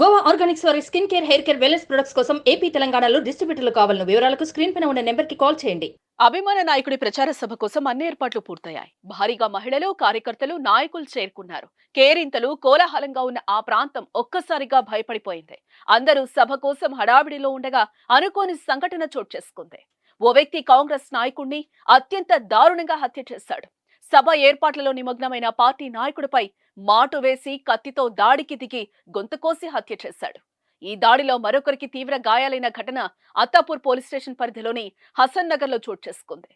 Goa organics వారి skin care hair care wellness products కోసం AP తెలంగాణలో డిస్ట్రిబ్యూటర్లు కావాలన్న వివరాలకు స్క్రీన్ పైన ఉన్న నెంబర్కి కాల్ చేయండి. అభిమాన నాయకుడి ప్రచార సభ కోసం అన్ని ఏర్పాట్లు పూర్తయ్యాయి. భారీగా మహిళలు కార్యకర్తలు నాయకులు చేరుకున్నారు. కేరింతలు కోలాహలంగా ఉన్న ఆ ప్రాంతం ఒక్కసారిగా భయపడిపోయింది. అందరూ సభ కోసం హడావిడిలో ఉండగా అనుకోని సంఘటన చోటు చేసుకుంది. ఓ వ్యక్తి కాంగ్రెస్ నాయకుణ్ణి అత్యంత దారుణంగా హత్య చేశాడు. సభ ఏర్పాట్లలో నిమగ్నమైన పార్టీ నాయకుడిపై మాటు వేసి కత్తితో దాడికి దిగి గొంతు కోసి హత్య చేశాడు. ఈ దాడిలో మరొకరికి తీవ్ర గాయాలైన ఘటన అత్తాపూర్ పోలీస్ స్టేషన్ పరిధిలోని హసన్ నగర్లో చోటు చేసుకుంది.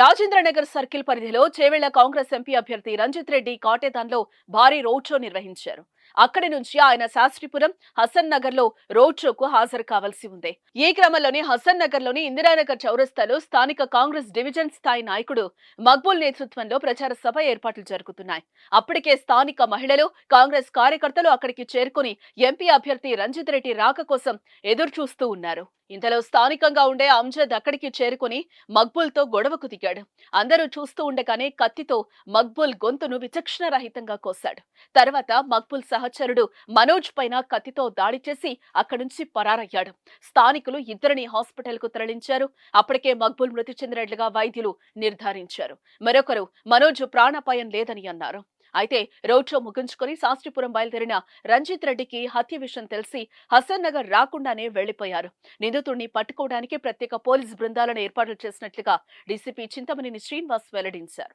రాజేంద్రనగర్ సర్కిల్ పరిధిలో చేవెళ్ళ కాంగ్రెస్ ఎంపీ అభ్యర్థి రంజిత్ రెడ్డి కాటేదాన్లో భారీ రోడ్ షో నిర్వహించారు. అక్కడి నుంచి ఆయన శాస్త్రిపురం హసన్ నగర్లో రోడ్ షోకు హాజరు కావాల్సి ఉంది. ఈ క్రమంలోనే హసన్ నగర్లోని ఇందిరానగర్ చౌరస్తాలో స్థానిక కాంగ్రెస్ డివిజన్ స్థాయి నాయకుడు మక్బూల్ నేతృత్వంలో ప్రచార సభ ఏర్పాట్లు జరుగుతున్నాయి. అప్పటికే స్థానిక మహిళలు కాంగ్రెస్ కార్యకర్తలు అక్కడికి చేరుకుని ఎంపీ అభ్యర్థి రంజిత్ రెడ్డి రాక కోసం ఎదురు చూస్తూ ఉన్నారు. ఇంతలో స్థానికంగా ఉండే అంజద్ అక్కడికి చేరుకుని మక్బూల్తో గొడవకు దిగాడు. అందరూ చూస్తూ ఉండగానే కత్తితో మక్బుల్ గొంతును విచక్షణ రహితంగా కోశాడు. తర్వాత మక్బూల్ సహచరుడు మనోజ్ పైన కత్తితో దాడి చేసి అక్కడి నుంచి పరారయ్యాడు. స్థానికులు ఇద్దరిని హాస్పిటల్కు తరలించారు. అప్పటికే మక్బుల్ మృతి చెందినట్లుగా వైద్యులు నిర్ధారించారు. మరొకరు మనోజ్ ప్రాణాపాయం లేదని అన్నారు. అయితే రోడ్ షో ముగించుకొని శాస్త్రిపురం బయలుదేరిన రంజిత్ రెడ్డికి హత్య విషయం తెలిసి హసన్ నగర్ రాకుండానే వెళ్ళిపోయారు నిందితుడిని పట్టుకోవడానికి ప్రత్యేక పోలీస్ బృందాలను ఏర్పాట్లు చేసినట్లుగా డీసీపీ చింతమనేని శ్రీనివాస్ వెల్లడించారు.